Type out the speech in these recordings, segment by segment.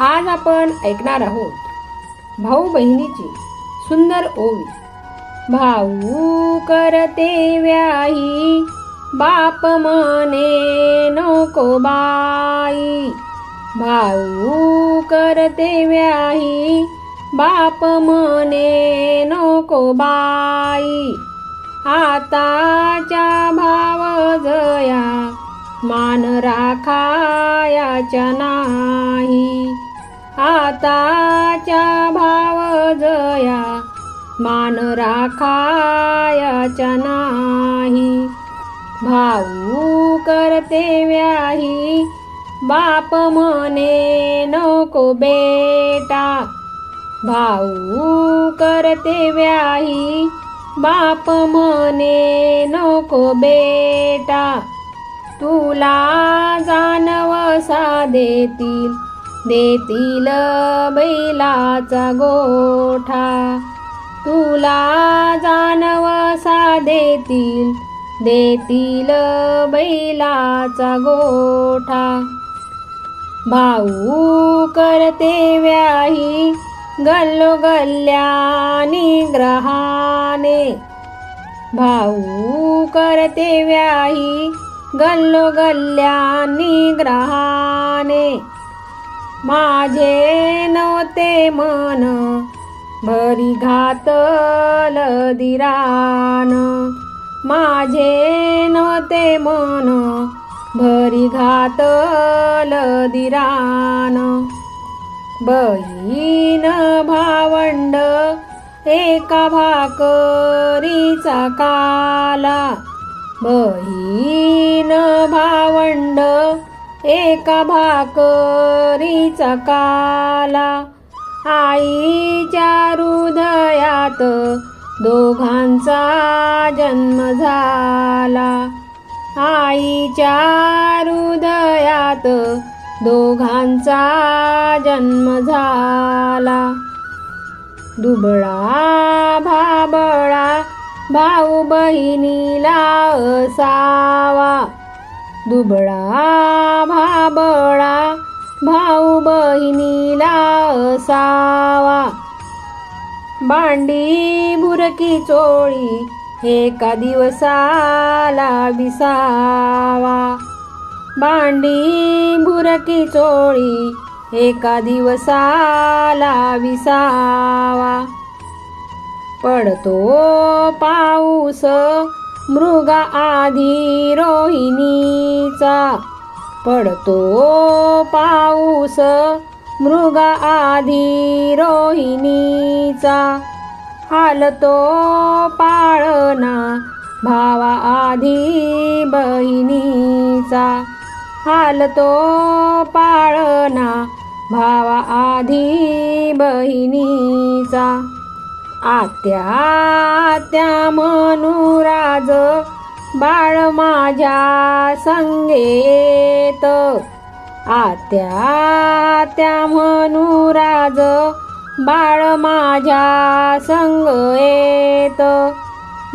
आज आपण ऐकणार आहोत भाऊ बहिणीची सुंदर ओवी. भाऊ करते व्याही बाप मने नको बाई. भाऊ करते व्याही बाप मने नको बाई. आताच्या भाव जया मान राखायाच्या नाही. आताच्या भाव जया मान राखायाच्या नाही. भाऊ करते व्याही बाप मने नको बेटा. भाऊ करते व्याही बाप मने नको बेटा. तुला कसा देतील. देतील बैलाचा गोठा. तुला जाणवसा देतील. देतील बैलाचा गोठा. भाऊ करते व्याही गल्लो गल्ल्यानी ग्रहाने. भाऊ करते व्याही गल्लो गल्ल्यानी ग्रहाने. माझे नव्हते मन भरी घातल दिरान. माझे नव्हते मन भरी घातल दिरान. बहीण भावंड एका भाकरीचा काला. बहीण भावंड एका भाकरीचा काला. आईच्या हृदयात दोघांचा जन्म झाला. आईच्या हृदयात दोघांचा जन्म झाला. दुबळा भाबळा भाऊ बहिणीला असावा. दुबळा भाबळा भाऊ बहिणीला असावा. भांडी बुरकी चोळी एका दिवसाला विसावा. भांडी बुरकी चोळी एका दिवसाला विसावा. पडतो पाऊस. मृगा आधी रोहिणीचा पडतो पाऊस. मृगा आधी रोहिणीचा हालतो पाळणा. भावा आधी बहिणीचा हालतो पाळणा. भावा आधी बहिणीचा आत्या आत्या मनुराज बाळ माझ्या संगेत आत्या आत्या मनुराज बाळ माझ्या संग येत.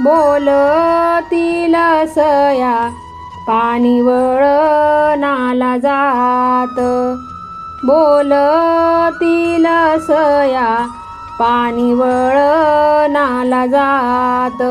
बोलतील सया पाणी वळणाला जात. बोलतील सया पाणी वळणाला जात.